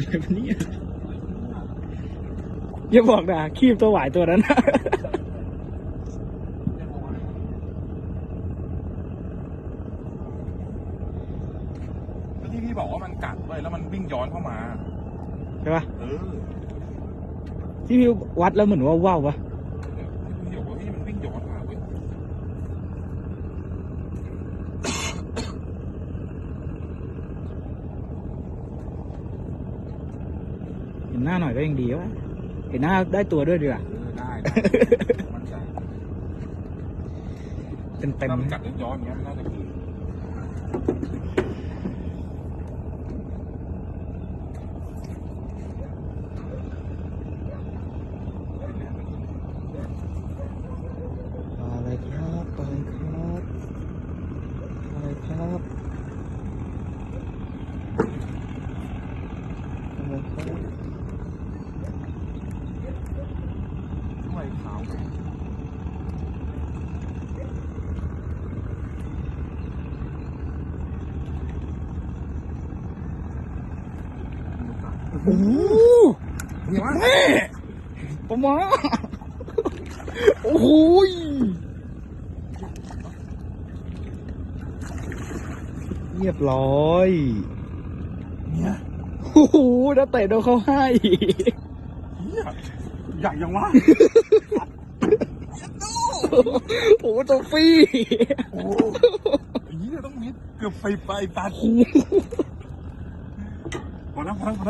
อะไรวะเนี่ยอย่าบอกนะคีบตัวหวายตัวนั้นนะก็ที่พี่บอกว่ามันกัดเลยแล้วมันวิ่งย้อนเข้ามา ใช่ปะเออ ที่พี่วัดแล้วเหมือนว่าว่าวปะ ที่พี่บอกว่าพี่มันวิ่งย้อนมาเว้ย เห็นหน้าหน่อยก็ยังดีวะเห็นหน้าได้ตัวด้วยดีกว่าเออได้ได้มันใจเต็มเต็มถ้ามันกัดย้อนๆอย่างเงี้ยมันน่าจะคือ อะไรครับอะไรครับอะไรครับอะไรครับ ด้วยขาว โอ้โหเนี่ยวะแม่ประมาโอ้โหยเรียบร้อย เนี่ยโอ้โหแล้วเตะโดนเขาให้เฮียใหญ่ยังวะ โอ้โหตัวฟรี่โอ้ยเฮียต้องมิดเกือบไฟไปตัดพอแล้วพอแล้วพอแล้ว